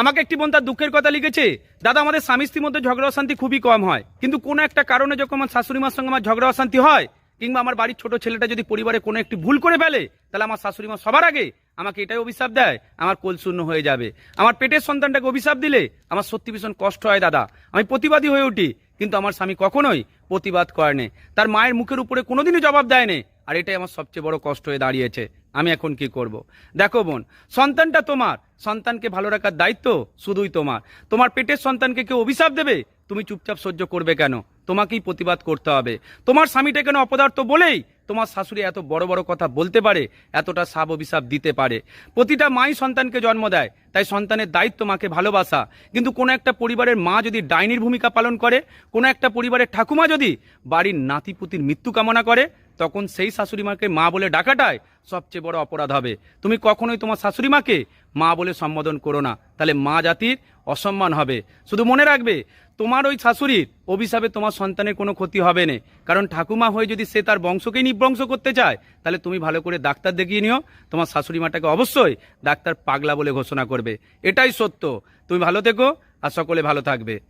আমাকে একটি বোন তার দুঃখের কথা লিখেছে। দাদা, আমাদের স্বামী স্ত্রীর মধ্যে ঝগড়া অশান্তি খুবই কম হয়। কিন্তু কোনো একটা কারণে যখন আমার শাশুড়ি মার সঙ্গে আমার ঝগড়া অশান্তি হয়, কিংবা আমার বাড়ির ছোট ছেলেটা যদি পরিবারে কোনো একটি ভুল করে ফেলে, তাহলে আমার শাশুড়ি মা সবার আগে আমাকে এটাই অভিশাপ দেয়, আমার কোল শূন্য হয়ে যাবে। আমার পেটের সন্তানটাকে অভিশাপ দিলে আমার সত্যি ভীষণ কষ্ট হয় দাদা। আমি প্রতিবাদী হয়ে উঠি, কিন্তু আমার স্বামী কখনোই প্রতিবাদ করেনি তার মায়ের মুখের উপরে কোনোদিনই জবাব দেয়নি আর এটাই আমার সবচেয়ে বড় কষ্ট হয়ে দাঁড়িয়েছে। আমি এখন কি করব। দেখো বোন, সন্তানটা তোমার। সন্তানকে ভালো রাখার দায়িত্ব শুধুই তোমার। তোমার পেটের সন্তানকে কেউ অভিশাপ দেবে? তুমি চুপচাপ সহ্য করবে কেন? তোমাকেই প্রতিবাদ করতে হবে। তোমার স্বামীটা কেন অপদার্থ বলেই তোমার শাশুড়ি এত বড় বড় কথা বলতে পারে, এতটা সাব অভিশাপ দিতে পারে? প্রতিটা মাই সন্তানকে জন্ম দেয়, তাই সন্তানের দায়িত্ব মাকে ভালোবাসা। কিন্তু কোনো একটা পরিবারের মা যদি ডাইনির ভূমিকা পালন করে, কোনো একটা পরিবারের ঠাকুমা যদি বাড়ির নাতিপুতির মৃত্যু কামনা করে তখন সেই শাশুড়ি মাকে মা বলে ডাকাটায় সবচেয়ে বড় অপরাধ হবে। তুমি কখনোই তোমার শাশুড়ি মাকে মা বলে সম্বোধন করো না। তাহলে মা জাতির অসম্মান হবে। শুধু মনে রাখবে, তোমার ওই শাশুড়ির অভিশাপে তোমার সন্তানের কোনো ক্ষতি হবে না। কারণ ঠাকুমা হয়ে যদি সে তার বংশকেই নিবংশ করতে চায়, তাহলে তুমি ভালো করে ডাক্তার দেখিয়ে নিও। তোমার শাশুড়ি মাটাকে অবশ্যই ডাক্তার পাগলা বলে ঘোষণা করবে। এটাই সত্য। তুমি ভালো থেকো আর সকলে ভালো থাকবে।